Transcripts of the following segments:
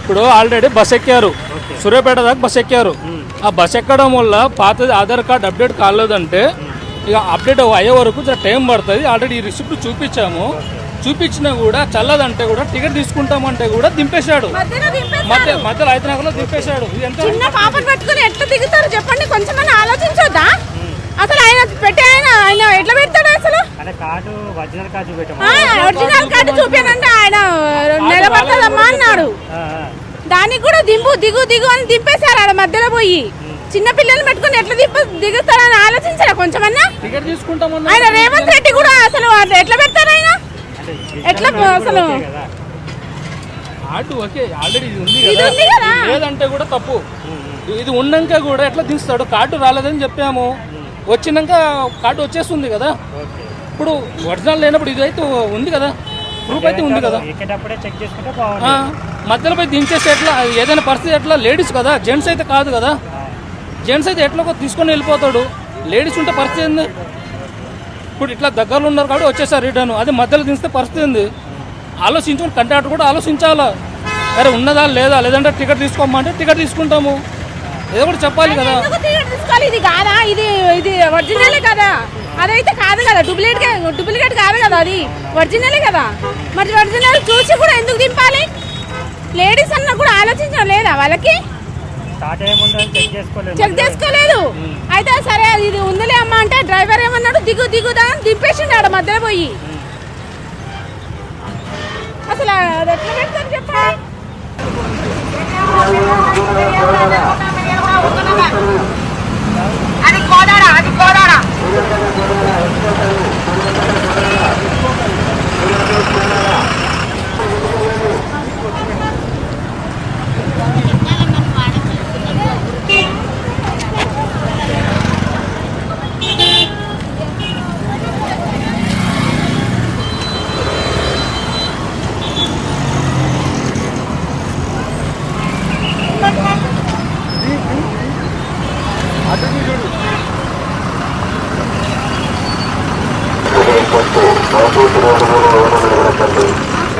ఇప్పుడు already bus ఎక్కారు. సూర్యాపేట దాకా బస్ ఎక్కారు. ఆ బస్ ఎక్కడం వల్ల పాతది ఆధార్ కార్డ్ అప్డేట్ కాలేదంటే ఇక అప్డేట్ అయ్యే వరకు టైం పడుతుంది. ఆల్రెడీ ఈ రిసిప్ట్ చూపించాము. చూపించినా కూడా చల్లదంటే కూడా టికెట్ తీసుకుంటామంటే కూడా దింపేశాడు. మధ్య మధ్యలో అయితే నగర్లో దింపేశాడు చిన్న పాపను పట్టుకుని ఎట్లా దిగుతారు చెప్పండి. కొంచెమన్నా ఆలోచించొద్దా? అసలు ఆయన పెట్టే ఆయన ఆయన ఎట్లా పెడతాడు అసలు? ఒరిజినల్ కార్డు చూపెట్టాము? ఆ, ఒరిజినల్ కార్డు చూపానంటే ఆయన నిలబడతాదమ్మా అన్నాడు. దానికి కూడా దింపు దిగు దిగు అని దింపేశారు ఆడ మధ్యలో పోయి. చిన్న పిల్లల్ని పెట్టుకుని ఎట్లా దింప దిగుతారని ఆలోచించారా కొంచెమన్నా? తీసుకుంటామన్నా ఆయన రేవంత్ రెడ్డి కూడా అసలు ఎట్లా పెడతారు ఆయన? ఎట్లా అసలు? కదా. ఆటు ఓకే ఆల్రెడీ ఇది ఉంది ఇది కదా ఉంది కదా. ఇది లేదంటే కూడా తప్పు. ఇది ఉన్నాక కూడా ఎట్లా దిస్తాడు కార్డు రాలేదని చెప్పాము. వచ్చినాక కార్డు వచ్చేస్తుంది కదా. ఇప్పుడు ఒరిజినల్ లేనప్పుడు ఇది అయితే ఉంది కదా. ప్రూఫ్ అయితే ఉంది కదా. ఎక్కేటప్పుడే చెక్ చేసుకుంటే ఆ, బాగుంది మధ్యలో పోయి దించేస్తే ఎట్లా ఏదైనా పరిస్థితి ఎట్లా లేడీస్ కదా జెంట్స్ అయితే కాదు కదా. జెంట్స్ అయితే ఎట్లా తీసుకొని వెళ్ళిపోతాడు. లేడీస్ ఉంటే పరిస్థితి ఏంది? ఇప్పుడు ఇట్లా దగ్గరలో ఉన్నారు కాబట్టి వచ్చేసారు రిటర్న్ అది మధ్యలో దించితే పరిస్థితి ఉంది ఆలోచించుకుని కంటాక్టర్ కూడా ఆలోచించాలా? అరే ఉన్నదా లేదా? లేదంటే టికెట్ తీసుకోమంటే టికెట్ తీసుకుంటాము. ఏదో కూడా చెప్పాలి కదా. ఎందుకు టికెట్ తీసుకోవాలి? ఇది కాదా? ఇది ఇది ఒరిజినలే కదా. అదైతే కాదు కదా డూప్లికేట్ డూప్లికేట్ కాదు కదా అది. ఒరిజినలే కదా. మరి ఒరిజినల్ చూసి కూడా ఎందుకు దింపాలి? లేడీస్ అన్న కూడా ఆలోచించడం లేదా వాళ్ళకి? చెక్ చేసుకోలేదు. అయితే సరే ఇది ఉందిలే అమ్మా అంటే డ్రైవర్ ఏమన్నాడు? దిగు దిగుదా అని దింపేసిండు ఆడ మధ్యలో పోయి. అసలు అది ఎట్లా పెడతారు చెప్పండి? అది కోదాడా? అది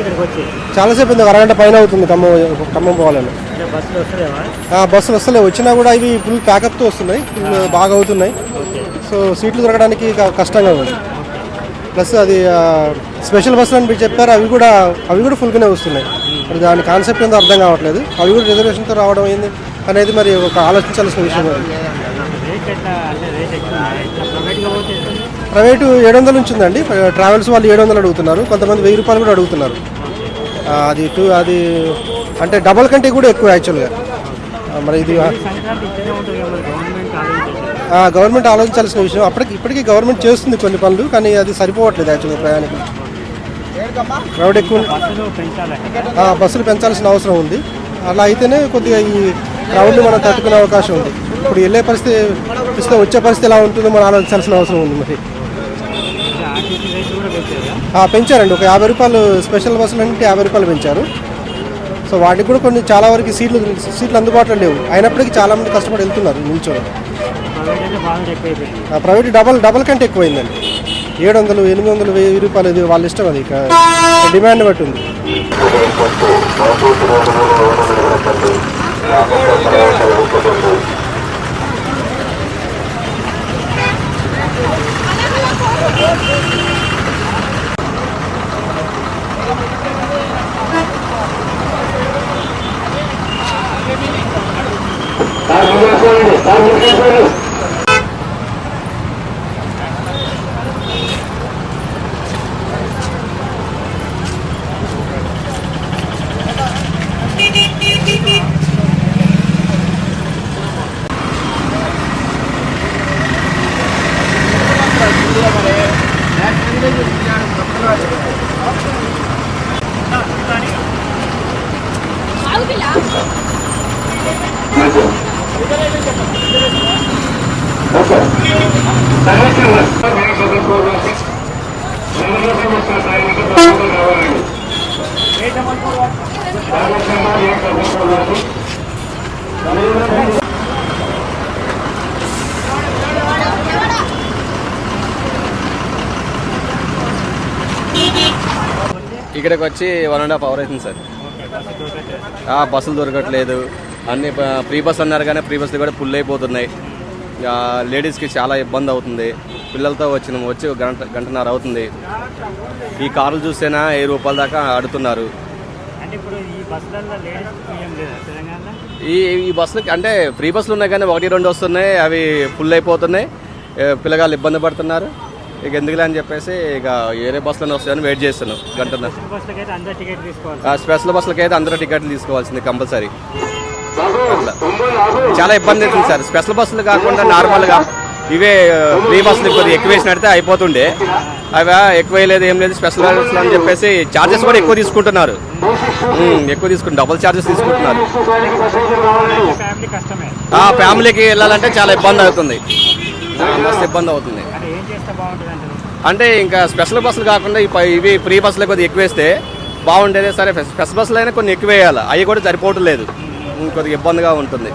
ఇక్కడికి వచ్చి? చాలాసేపు ఉంది అరగంట పైన అవుతుంది ఖమ్మం ఖమ్మం పోవాలని. బస్సులు వస్తలేవా? వచ్చినా కూడా ఇవి ఫుల్ ప్యాకప్తో వస్తున్నాయి. ఫుల్ బాగా అవుతున్నాయి. సో సీట్లు దొరకడానికి కష్టంగా ఉంది. ప్లస్ అది స్పెషల్ బస్సులు అని మీరు చెప్పారు అవి కూడా అవి కూడా ఫుల్గానే వస్తున్నాయి. మరి దాని కాన్సెప్ట్ ఏందో అర్థం కావట్లేదు. అవి కూడా రిజర్వేషన్తో రావడం అయింది అనేది మరి ఒక ఆలోచించాల్సిన విషయం ప్రైవేటు ఏడు వందల నుంచి ఉందండి. ట్రావెల్స్ వాళ్ళు ఏడు వందలు అడుగుతున్నారు. కొంతమంది వెయ్యి రూపాయలు కూడా అడుగుతున్నారు. అది టూ అది అంటే డబల్ కంటే కూడా ఎక్కువ యాక్చువల్గా. మరి ఇది గవర్నమెంట్ ఆలోచించాల్సిన విషయం. అప్పటికి ఇప్పటికీ గవర్నమెంట్ చేస్తుంది కొన్ని పనులు కానీ అది సరిపోవట్లేదు యాక్చువల్గా ప్రయాణికులు. క్రౌడ్ ఎక్కువ బస్సులు పెంచాల్సిన అవసరం ఉంది. అలా అయితేనే కొద్దిగా ఈ క్రౌడ్ని మనం తట్టుకునే అవకాశం ఉంది. ఇప్పుడు వెళ్ళే పరిస్థితి ఇస్తే వచ్చే పరిస్థితి ఎలా ఉంటుందో మనం ఆలోచించాల్సిన అవసరం ఉంది మరి అంటే ఆర్టీసీ రేట్ కూడా పెంచారా ఆ, పెంచారండి. ఒక యాభై రూపాయలు స్పెషల్ బస్సులు అంటే యాభై రూపాయలు పెంచారు. సో వాటికి కూడా కొన్ని చాలా వరకు సీట్లు సీట్లు అందుబాటులో లేవు. అయినప్పటికీ చాలా మంది కష్టపడి వెళ్తున్నారు నిల్చొని. ఆ ప్రైవేట్ డబల్ డబల్ కంటే ఎక్కువైందండి. ఏడు వందలు ఎనిమిది వందలు వెయ్యి రూపాయలు ఇది వాళ్ళ ఇష్టం అది. ఇక డిమాండ్ బట్టి ఉంది. ఇక్కడికి వచ్చి వన్ అండ్ హాఫ్ అవర్ అవుతుంది సార్. ఆ, బస్సులు దొరకట్లేదు. అన్ని ప- ఫ్రీ బస్ అన్నారు కానీ ఫ్రీ బస్సులు కూడా ఫుల్ అయిపోతున్నాయి. లేడీస్కి చాలా ఇబ్బంది అవుతుంది. పిల్లలతో వచ్చిన వచ్చి గంట గంటన్నర అవుతుంది. ఈ కార్లు చూస్తేనా వెయ్యి రూపాయల దాకా ఇప్పుడు ఈ ఏం ఈ బస్సులకి అంటే ఫ్రీ బస్సులు ఉన్నాయి కానీ ఒకటి రెండు వస్తున్నాయి. అవి ఫుల్ అయిపోతున్నాయి. ఏ, పిల్లగాళ్ళు ఇబ్బంది పడుతున్నారు. ఇక ఎందుకులే అని చెప్పేసి ఇక వేరే బస్సులోనే వస్తాయని వెయిట్ చేస్తున్నాం. గంటన్నర. స్పెషల్ బస్సులకి అయితే అందరూ టికెట్లు తీసుకోవాల్సింది కంపల్సరీ. చాలా ఇబ్బంది అవుతుంది సార్. స్పెషల్ బస్సులు కాకుండా నార్మల్గా ఇవే ఫ్రీ బస్సులు కొద్దిగా ఎక్కువ నడితే అయిపోతుండే. అవి ఎక్కువ వేయలేదు ఏం లేదు స్పెషల్ బస్సులు అని చెప్పేసి ఛార్జెస్ కూడా ఎక్కువ తీసుకుంటున్నారు. ఎక్కువ తీసుకుంటు డబుల్ ఛార్జెస్ తీసుకుంటున్నారు. ఫ్యామిలీకి వెళ్ళాలంటే చాలా ఇబ్బంది అవుతుంది. మస్తు ఇబ్బంది అవుతుంది. అంటే ఇంకా స్పెషల్ బస్సులు కాకుండా ఇవి ఫ్రీ బస్సులు కొద్దిగా ఎక్కువ వేస్తే బాగుండేది సరే. స్పెషల్ బస్సులు అయినా కొన్ని ఎక్కువ వేయాలి. అవి కూడా సరిపోవటం లేదు. కొద్దిగా ఇబ్బందిగా ఉంటుంది.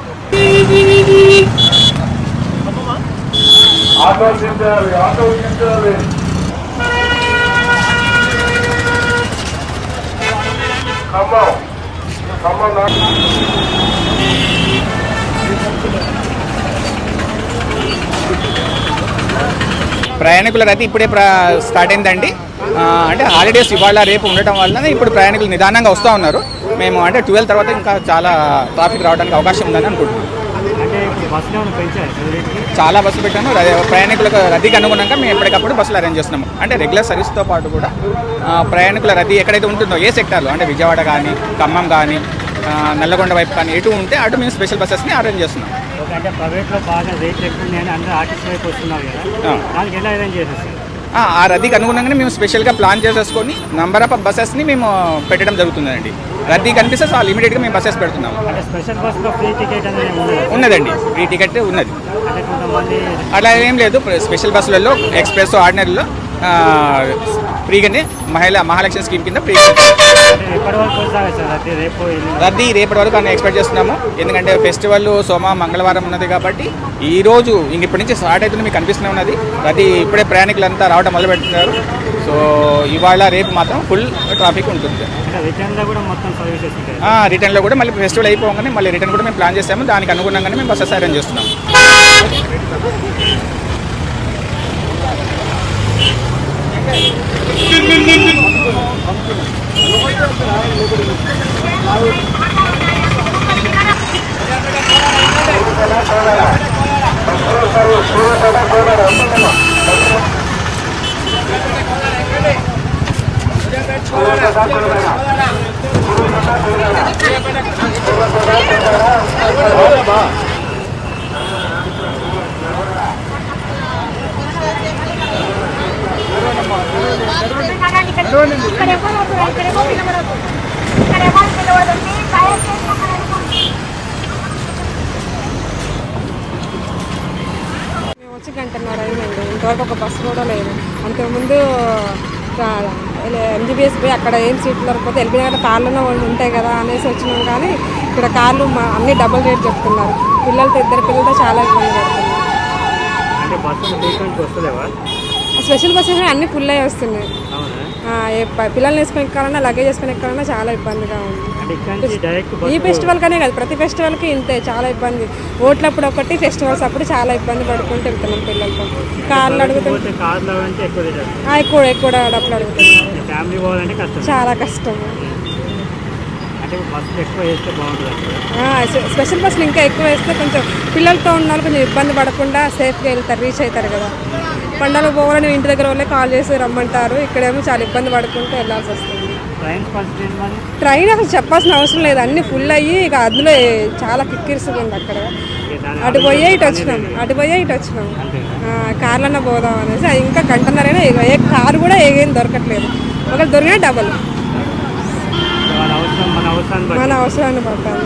ప్రయాణికుల రద్దీ ఇప్పుడే ప్ర స్టార్ట్ అయిందండి. అంటే హాలిడేస్ ఇవాళ రేపు ఉండటం వల్ల ఇప్పుడు ప్రయాణికులు నిదానంగా వస్తూ ఉన్నారు. మేము అంటే ట్వెల్వ్ తర్వాత ఇంకా చాలా ట్రాఫిక్ రావడానికి అవకాశం ఉందని అనుకుంటున్నాం. చాలా బస్సులు పెట్టాము ర- ప్రయాణికులకు రద్దీకి అనుగుణంగా మేము ఎప్పటికప్పుడు బస్సులు అరేంజ్ చేస్తున్నాము. అంటే రెగ్యులర్ సర్వీస్తో పాటు కూడా ప్రయాణికుల రద్దీ ఎక్కడైతే ఉంటుందో ఏ సెక్టార్లో అంటే విజయవాడ కానీ ఖమ్మం కానీ నల్లగొండ వైపు కానీ ఎటు ఉంటే అటు మేము స్పెషల్ బస్సెస్ని అరేంజ్ చేస్తున్నాం. ఓకే అంటే ప్రైవేట్లో బాగా రేట్లు ఎక్కువ ఉన్నాయని అందరూ ఆర్టీసీ వైపు వస్తున్నారు కదా. ఆ. దానికి ఎలా అరేంజ్ చేసేస్తారు ఆ ఆ రద్దీకి అనుగుణంగానే మేము స్పెషల్గా ప్లాన్ చేసేసుకొని నంబర్ ఆఫ్ బస్సెస్ని మేము పెట్టడం జరుగుతుందండి. రద్దీ కనిపిస్తే చాలు ఇమీడియట్గా మేము బస్సెస్ పెడుతున్నాము. అంటే స్పెషల్ బస్సులో ఫ్రీ టికెట్ అనేది ఉండదు ఉన్నదండి. ఫ్రీ టికెట్ ఉన్నది. అలా ఏం లేదు. స్పెషల్ బస్సులలో ఎక్స్ప్రెస్ ఆర్డినరీలో ఫ్రీగానే మహిళా మహాలక్ష్మి స్కీమ్ కింద ఫ్రీ? రద్దీ రేపటి వరకు అని ఎక్స్పెక్ట్ చేస్తున్నాము. ఎందుకంటే ఫెస్టివల్ సోమ మంగళవారం ఉన్నది కాబట్టి ఈ రోజు ఇంక ఇప్పటి నుంచి స్టార్ట్ అవుతుంది మీకు కనిపిస్తూనే ఉన్నది. రద్దీ ఇప్పుడే ప్రయాణికులంతా రావడం మొదలు పెడుతున్నారు సో ఇవాళ రేపు మాత్రం ఫుల్ ట్రాఫిక్ ఉంటుంది. అంటే రిటర్న్లో కూడా మళ్ళీ ఫెస్టివల్ అయిపోగానే మళ్ళీ రిటర్న్ కూడా మేము ప్లాన్ చేస్తాము. దానికి అనుగుణంగానే మేము బస్సెస్ అరేంజ్ చేస్తున్నాం. మేము వచ్చి గంటన్నర అయిందండి. ఇంతవరకు ఒక బస్సు కూడా లేదు. అంతకుముందు ఎంజీబీఎస్ పోయి అక్కడ ఏం సీట్లు దొరకపోతే ఎల్బీ నగర్ కార్లోనే ఉంటాయి కదా అనేసి వచ్చినాం కానీ ఇక్కడ కార్లు అన్ని డబుల్ రేట్ చెప్తున్నారు. పిల్లలతో ఇద్దరు పిల్లలతో చాలా ఇబ్బంది పడుతున్నారు స్పెషల్ బస్సెస్ అన్ని ఫుల్ అయ్యి వస్తున్నాయి. పిల్లల్ని వేసుకొని ఎక్కాలన్నా లగేజ్ వేసుకొని ఎక్కాలన్నా చాలా ఇబ్బందిగా ఉంది. ఈ ఫెస్టివల్ కనే కాదు ప్రతి ఫెస్టివల్కి ఇంతే చాలా ఇబ్బంది. ఓట్లప్పుడు ఒకటి ఫెస్టివల్స్ అప్పుడు చాలా ఇబ్బంది పడుకుంటూ వెళ్తున్నాం పిల్లలతో. కార్లు అడుగుతాం పోతే కార్లో అంటే ఎక్కువ ఎక్కువ డబ్బులు అడుగుతాం ఫ్యామిలీ పోవాలంటే కష్టం. చాలా కష్టం. స్పెషల్ బస్సులు ఇంకా ఎక్కువ వేస్తే కొంచెం పిల్లలతో ఉన్న వాళ్ళు కొంచెం ఇబ్బంది పడకుండా సేఫ్గా వెళ్తారు రీచ్ అవుతారు కదా. పండగ పోవాలని ఇంటి దగ్గర వాళ్ళే కాల్ చేసి రమ్మంటారు. ఇక్కడేమో చాలా ఇబ్బంది పడుకుంటూ వెళ్ళాల్సి వస్తుంది. ట్రైన్ అసలు చెప్పాల్సిన అవసరం లేదు. అన్ని ఫుల్ అయ్యి ఇక అందులో చాలా కిక్కిరిసుగా ఉంది అక్కడ అటు పోయే ఇటు వచ్చినాం. అటు పోయే ఇటు వచ్చినాం. కార్లన్నా పోదాం అనేసి ఇంకా కంటనరైనా ఏ కారు కూడా ఏం దొరకట్లేదు. ఒకటి దొరికినా డబల్. మన అవసరాన్ని బట్టి. మన అవసరాన్ని పట్టాలి